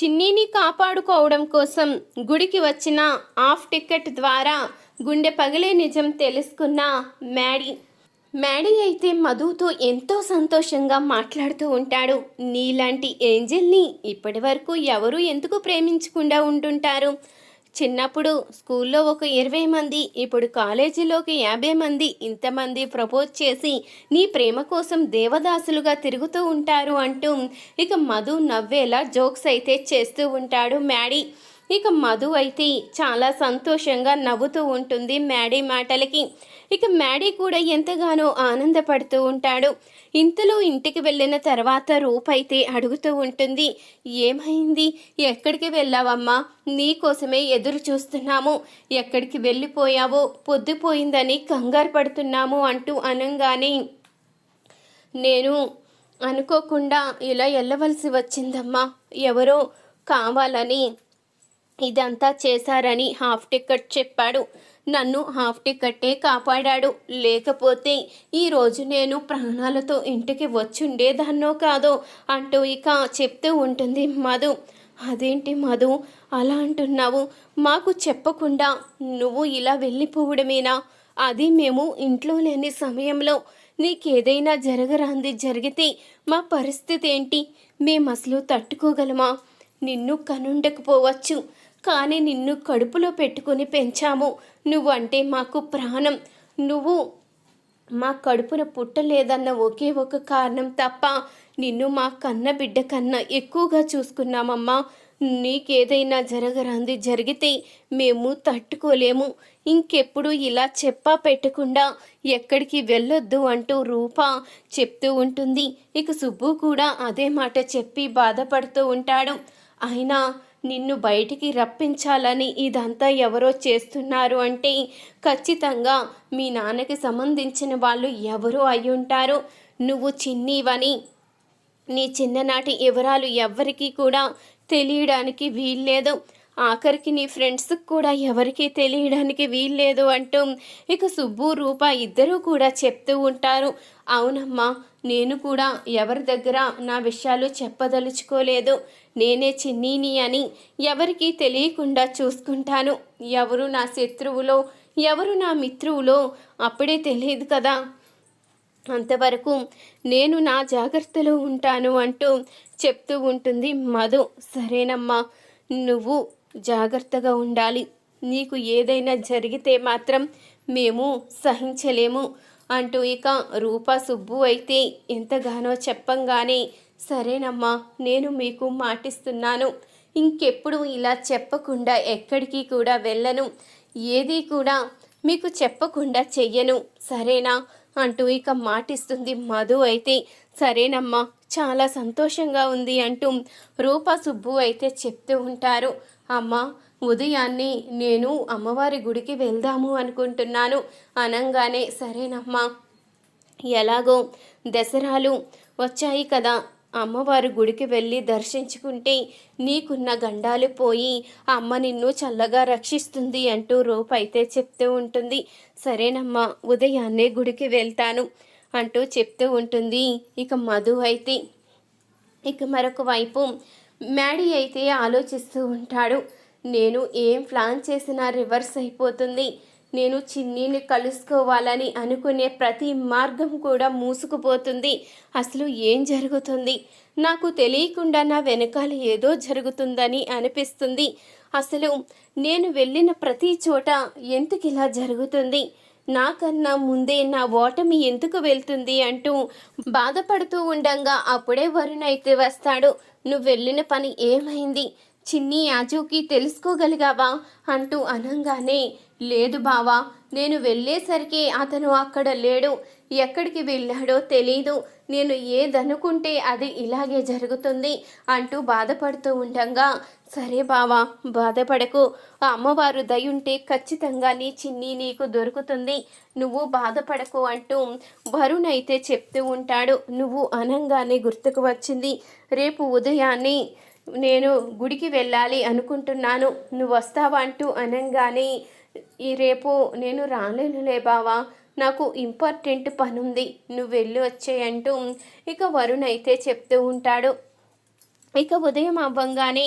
చిన్నీని కాపాడుకోవడం కోసం గుడికి వచ్చిన ఆఫ్ టికెట్ ద్వారా గుండె పగిలే నిజం తెలుసుకున్న మ్యాడీ. మ్యాడీ అయితే మధుతో ఎంతో సంతోషంగా మాట్లాడుతూ ఉంటాడు. నీలాంటి ఏంజల్ని ఇప్పటి వరకు ఎవరు ఎందుకు ప్రేమించకుండా ఉంటుంటారు? చిన్నప్పుడు స్కూల్లో ఒక ఇరవై మంది ఇప్పుడు కాలేజీలోకి యాభై మంది ఇంతమంది ప్రపోజ్ చేసి నీ ప్రేమ కోసం దేవదాసులుగా తిరుగుతూ ఉంటారు అంటూ ఇక మధు నవ్వేలా జోక్స్ అయితే చేస్తూ ఉంటాడు మ్యాడీ. ఇక మధు అయితే చాలా సంతోషంగా నవ్వుతూ ఉంటుంది మ్యాడీ మాటలకి. ఇక మ్యాడీ కూడా ఎంతగానో ఆనందపడుతూ ఉంటాడు. ఇంతలో ఇంటికి వెళ్ళిన తర్వాత రూప్ అయితే అడుగుతూ ఉంటుంది ఏమైంది? ఎక్కడికి వెళ్ళావమ్మా? నీకోసమే ఎదురు చూస్తున్నాము. ఎక్కడికి వెళ్ళిపోయావో? పొద్దుపోయిందని కంగారు పడుతున్నాము అంటూ అనంగానే నేను అనుకోకుండా ఇలా వెళ్ళవలసి వచ్చిందమ్మా. ఎవరో కావాలని ఇదంతా చేశారని హాఫ్ టికెట్ చెప్పాడు. నన్ను హాఫ్ టికెట్టే కాపాడాడు. లేకపోతే ఈరోజు నేను ప్రాణాలతో ఇంటికి వచ్చుండేదాన్నో కాదో అంటూ ఇక చెప్తూ ఉంటుంది మధు. అదేంటి మధు? అలా అంటున్నావు. మాకు చెప్పకుండా నువ్వు ఇలా వెళ్ళిపోవడమేనా? అది మేము ఇంట్లో లేని సమయంలో నీకేదైనా జరగరాంది జరిగితే మా పరిస్థితి ఏంటి? మేము అసలు తట్టుకోగలమా? నిన్ను కనుండకపోవచ్చు కానీ నిన్ను కడుపులో పెట్టుకుని పెంచాము. నువ్వంటే మాకు ప్రాణం. నువ్వు మా కడుపున పుట్టలేదన్న ఒకే ఒక కారణం తప్ప నిన్ను మా కన్న బిడ్డ కన్నా ఎక్కువగా చూసుకున్నామమ్మా. నీకేదైనా జరగరాంది జరిగితే మేము తట్టుకోలేము. ఇంకెప్పుడు ఇలా చెప్పా పెట్టకుండా ఎక్కడికి వెళ్ళొద్దు అంటూ రూప చెప్తూ ఉంటుంది. ఇక సుబ్బు కూడా అదే మాట చెప్పి బాధపడుతూ ఉంటాడు. అయినా నిన్ను బయటికి రప్పించాలని ఇదంతా ఎవరో చేస్తున్నారు అంటే ఖచ్చితంగా మీ నాన్నకి సంబంధించిన వాళ్ళు ఎవరో అయి ఉంటారు. నువ్వు చిన్నీవని. నీ చిన్ననాటి వివరాలు ఎవ్వరికీ కూడా తెలియడానికి వీల్లేదు. ఆఖరికి నీ ఫ్రెండ్స్కి కూడా ఎవరికీ తెలియడానికి వీల్లేదు అంటూ ఇక సుబ్బు రూప ఇద్దరూ కూడా చెప్తూ ఉంటారు. అవునమ్మా నేను కూడా ఎవరి దగ్గర నా విషయాలు చెప్పదలుచుకోలేదు. నేనే చిన్నీని అని ఎవరికీ తెలియకుండా చూసుకుంటాను. ఎవరు నా శత్రువులో ఎవరు నా మిత్రువులో అప్పుడే తెలియదు కదా. అంతవరకు నేను నా జాగ్రత్తలో ఉంటాను అంటూ చెప్తూ ఉంటుంది మధు. సరేనమ్మా నువ్వు జాగ్రత్తగా ఉండాలి. నీకు ఏదైనా జరిగితే మాత్రం మేము సహించలేము అంటూ ఇక రూపా సుబ్బు అయితే ఎంతగానో చెప్పంగానే సరేనమ్మా నేను మీకు మాటిస్తున్నాను. ఇంకెప్పుడు ఇలా చెప్పకుండా ఎక్కడికి కూడా వెళ్ళను. ఏది కూడా మీకు చెప్పకుండా చెయ్యను. సరేనా? అంటూ ఇక మాటిస్తుంది మధు అయితే. సరేనమ్మా చాలా సంతోషంగా ఉంది అంటూ రూప సుబ్బు అయితే చెప్తూ ఉంటారు. అమ్మా ఉదయాన్నే నేను అమ్మవారి గుడికి వెళ్దాము అనుకుంటున్నాను. అనంగానే సరేనమ్మా. ఎలాగో దసరాలు వచ్చాయి కదా. అమ్మవారి గుడికి వెళ్ళి దర్శించుకుంటే నీకున్న గండాలు పోయి అమ్మ నిన్ను చల్లగా రక్షిస్తుంది అంటూ రూప అయితే చెప్తూ ఉంటుంది. సరేనమ్మా ఉదయాన్నే గుడికి వెళ్తాను అంటూ చెప్తూ ఉంటుంది. ఇక మధు అయితే ఇక మరొక వైపు మ్యాడీ అయితే ఆలోచిస్తూ ఉంటాడు. నేను ఏం ప్లాన్ చేసినా రివర్స్ అయిపోతుంది. నేను చిన్నీని కలుసుకోవాలని అనుకునే ప్రతి మార్గం కూడా మూసుకుపోతుంది. అసలు ఏం జరుగుతుంది? నాకు తెలియకుండా నా వెనకాల ఏదో జరుగుతుందని అనిపిస్తుంది. అసలు నేను వెళ్ళిన ప్రతి చోట ఎందుకు ఇలా జరుగుతుంది? నాకన్నా ముందే నా ఓటమి ఎందుకు వెళ్తుంది అంటూ బాధపడుతూ ఉండంగా అప్పుడే వరుణ్ అయితే వస్తాడు. నువ్వు వెళ్ళిన పని ఏమైంది? చిన్ని యాజుకి తెలుసుకోగలిగావా? అంటూ అనంగానే లేదు బావా నేను వెళ్ళేసరికి అతను అక్కడ లేడు. ఎక్కడికి వెళ్ళాడో తెలీదు. నేను ఏదనుకుంటే అది ఇలాగే జరుగుతుంది అంటూ బాధపడుతూ ఉండగా. సరే బావా బాధపడకు. ఆ అమ్మవారు దయుంటే ఖచ్చితంగా నీ చిన్ని నీకు దొరుకుతుంది. నువ్వు బాధపడకు అంటూ వరుణ్ అయితే చెప్తూ ఉంటాడు. నువ్వు అనంగానే గుర్తుకు వచ్చింది. రేపు ఉదయాన్నే నేను గుడికి వెళ్ళాలి అనుకుంటున్నాను. నువ్వు వస్తావా అంటూ అనంగానే ఈ రేపు నేను రాలేనులే బావా. నాకు ఇంపార్టెంట్ పని ఉంది నువ్వు వెళ్ళి వచ్చేయంటూ ఇక వరుణ్ అయితే చెప్తూ ఉంటాడు. ఇక ఉదయం అవ్వంగానే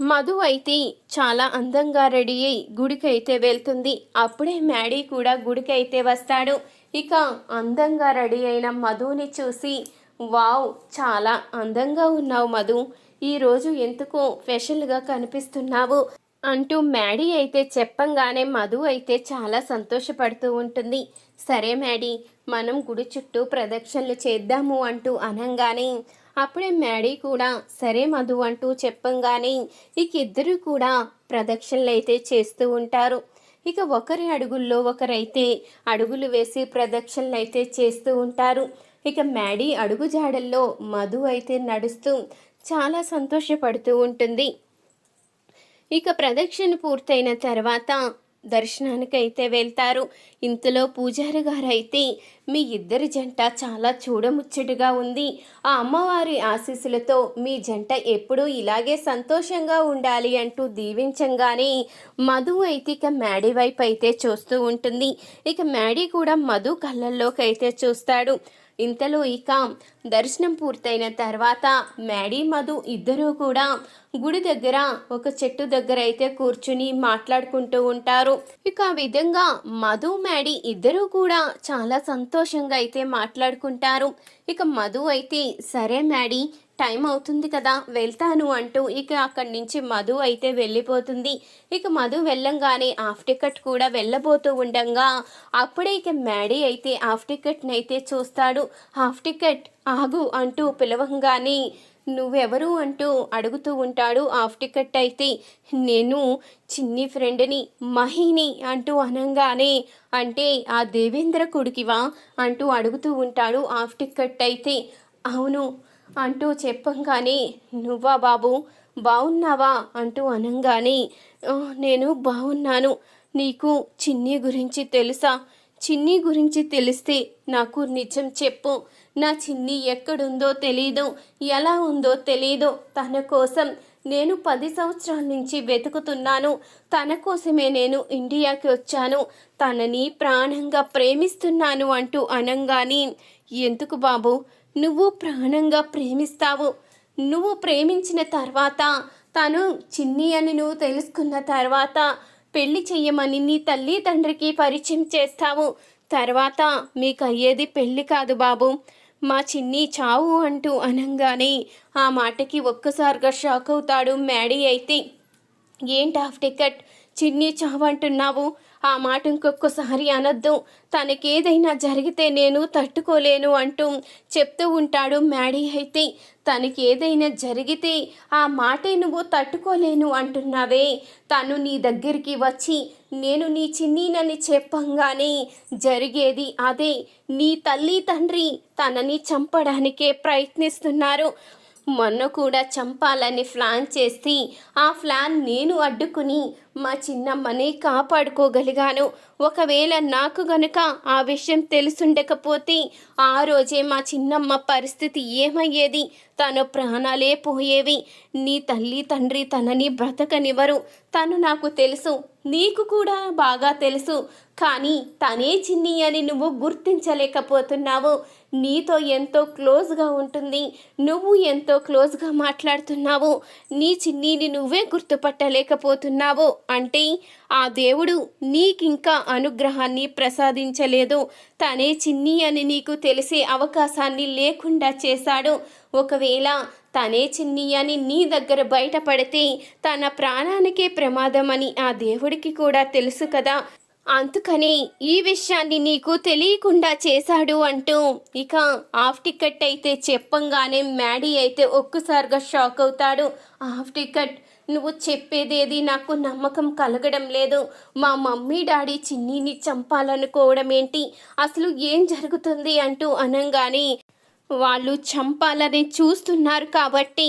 మధు అయితే చాలా అందంగా రెడీ అయి గుడికి అయితే వెళ్తుంది. అప్పుడే మ్యాడీ కూడా గుడికి అయితే వస్తాడు. ఇక అందంగా రెడీ అయిన మధుని చూసి వావ్ చాలా అందంగా ఉన్నావు మధు. ఈరోజు ఎందుకో స్పెషల్గా కనిపిస్తున్నావు. అంటూ మ్యాడీ అయితే చెప్పంగానే మధు అయితే చాలా సంతోషపడుతూ ఉంటుంది. సరే మ్యాడీ మనం గుడి చుట్టూ ప్రదక్షిణలు చేద్దాము అంటూ అనంగానే అప్పుడే మ్యాడీ కూడా సరే మధు అంటూ చెప్పంగానే ఇక ఇద్దరు కూడా ప్రదక్షిణలు అయితే చేస్తూ ఉంటారు. ఇక ఒకరి అడుగుల్లో ఒకరైతే అడుగులు వేసి ప్రదక్షిణలు అయితే చేస్తూ ఉంటారు. ఇక మ్యాడీ అడుగు జాడల్లో మధు అయితే నడుస్తూ చాలా సంతోషపడుతూ ఉంటుంది. ఇక ప్రదక్షిణ పూర్తయిన తర్వాత దర్శనానికైతే వెళ్తారు. ఇంతలో పూజారి గారు అయితే మీ ఇద్దరి జంట చాలా చూడముచ్చటగా ఉంది. ఆ అమ్మవారి ఆశీస్సులతో మీ జంట ఎప్పుడూ ఇలాగే సంతోషంగా ఉండాలి అంటూ దీవించంగానే మధు అయితే ఇక మ్యాడీ వైపు అయితే చూస్తూ ఉంటుంది. ఇక మ్యాడీ కూడా మధు కళ్ళల్లోకి అయితే చూస్తాడు. ఇంతలో ఇక దర్శనం పూర్తయిన తర్వాత మ్యాడీ మధు ఇద్దరూ కూడా గుడి దగ్గర ఒక చెట్టు దగ్గర అయితే కూర్చుని మాట్లాడుకుంటూ ఉంటారు. ఇక ఆ విధంగా మధు మ్యాడీ ఇద్దరూ కూడా చాలా సంతోషంగా అయితే మాట్లాడుకుంటారు. ఇక మధు అయితే సరే మ్యాడీ టైం అవుతుంది కదా వెళ్తాను అంటూ ఇక అక్కడి నుంచి మధు అయితే వెళ్ళిపోతుంది. ఇక మధు వెళ్ళంగానే హాఫ్ టికెట్ కూడా వెళ్ళబోతూ ఉండగా అప్పుడే ఇక మ్యాడీ అయితే హాఫ్ టికెట్ని అయితే చూస్తాడు. హాఫ్ టికెట్ ఆగు అంటూ పిలవంగానే నువ్వెవరు అంటూ అడుగుతూ ఉంటాడు హాఫ్ టికెట్ అయితే. నేను చిన్ని ఫ్రెండ్ని మహిని అంటూ అనంగానే అంటే ఆ దేవేంద్ర కొడుకివా అంటూ అడుగుతూ ఉంటాడు హాఫ్ టికెట్ అయితే. అవును అంటూ చెప్పంగానే నువ్వా బాబు? బాగున్నావా అంటూ అనంగానే నేను బాగున్నాను నీకు చిన్ని గురించి తెలుసా? చిన్ని గురించి తెలిస్తే నాకు నిజం చెప్పు. నా చిన్ని ఎక్కడుందో తెలీదు ఎలా ఉందో తెలీదు. తన కోసం నేను పది సంవత్సరాల నుంచి వెతుకుతున్నాను. తన కోసమే నేను ఇండియాకి వచ్చాను. తనని ప్రాణంగా ప్రేమిస్తున్నాను అంటూ అనంగాని ఎందుకు బాబు? నువ్వు ప్రాణంగా ప్రేమిస్తావు. నువ్వు ప్రేమించిన తర్వాత తను చిన్ని అని నువ్వు తెలుసుకున్న తర్వాత పెళ్ళి చెయ్యమని నీ తల్లి తండ్రికి పరిచయం చేస్తావు. తర్వాత మీకు అయ్యేది పెళ్ళి కాదు బాబు. మా చిన్ని చావు అంటూ అనంగానే ఆ మాటకి ఒక్కసారిగా షాక్ అవుతాడు మ్యాడీ అయితే. ఏంటి హాఫ్ టికెట్? చిన్ని చావు అంటున్నావు ఆ మాట ఇంకొకసారి అనొద్దు. తనకేదైనా జరిగితే నేను తట్టుకోలేను అంటూ చెప్తూ ఉంటాడు మ్యాడీ అయితే. తనకి ఏదైనా జరిగితే ఆ మాటే నువ్వు తట్టుకోలేను అంటున్నావే. తను నీ దగ్గరికి వచ్చి నేను నీ చిన్నీనని చెప్పంగానే జరిగేది అదే. నీ తల్లి తండ్రి తనని చంపడానికే ప్రయత్నిస్తున్నారు. మొన్న కూడా చంపాలని ప్లాన్ చేసి ఆ ప్లాన్ నేను అడ్డుకుని మా చిన్నమ్మని కాపాడుకోగలిగాను. ఒకవేళ నాకు గనుక ఆ విషయం తెలుసుండకపోతే ఆ రోజే మా చిన్నమ్మ పరిస్థితి ఏమయ్యేది? తన ప్రాణాలే పోయేవి. నీ తల్లి తండ్రి తనని బ్రతకనివ్వరు. తను నాకు తెలుసు. నీకు కూడా బాగా తెలుసు. కానీ తనే చిన్ని అని నువ్వు గుర్తించలేకపోతున్నావు. నీతో ఎంతో క్లోజ్గా ఉంటుంది. నువ్వు ఎంతో క్లోజ్గా మాట్లాడుతున్నావు. నీ చిన్నీని నువ్వే గుర్తుపట్టలేకపోతున్నావు. అంటే ఆ దేవుడు నీకింకా అనుగ్రహాన్ని ప్రసాదించలేదు. తనే చిన్ని అని నీకు తెలిసే అవకాశాన్ని లేకుండా చేశాడు. ఒకవేళ తనే చిన్ని అని నీ దగ్గర బయటపడితే తన ప్రాణానికే ప్రమాదమని ఆ దేవుడికి కూడా తెలుసు కదా. అందుకని ఈ విషయాన్ని నీకు తెలియకుండా చేశాడు అంటూ ఇక హాఫ్ టికెట్ అయితే చెప్పంగానే మ్యాడీ అయితే ఒక్కసారిగా షాక్ అవుతాడు. హాఫ్ టికెట్ నువ్వు చెప్పేదేది నాకు నమ్మకం కలగడం లేదు. మా మమ్మీ డాడీ చిన్నీని చంపాలనుకోవడం ఏంటి? అసలు ఏం జరుగుతుంది? అంటూ అనంగానే వాళ్ళు చంపాలని చూస్తున్నారు కాబట్టి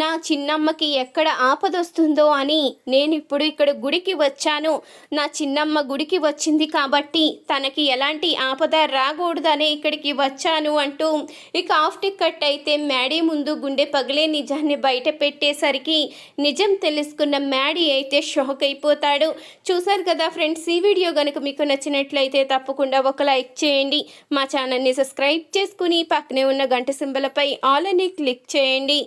నా చిన్నమ్మకి ఎక్కడ ఆపదొస్తుందో అని నేను ఇప్పుడు ఇక్కడ గుడికి వచ్చాను. నా చిన్నమ్మ గుడికి వచ్చింది కాబట్టి తనకి ఎలాంటి ఆపద రాకూడదనే ఇక్కడికి వచ్చాను అంటూ ఇక ఆఫ్ టికెట్ అయితే మ్యాడీ ముందు గుండె పగిలే నిజాన్ని బయట పెట్టేసరికి నిజం తెలుసుకున్న మ్యాడీ అయితే షాక్ అయిపోతాడు. చూసారు కదా ఫ్రెండ్స్ ఈ వీడియో కనుక మీకు నచ్చినట్లయితే తప్పకుండా ఒక లైక్ చేయండి. మా ఛానల్ని సబ్స్క్రైబ్ చేసుకుని పక్కనే ఉన్న గంట సింబలపై ఆల్ అని క్లిక్ చేయండి.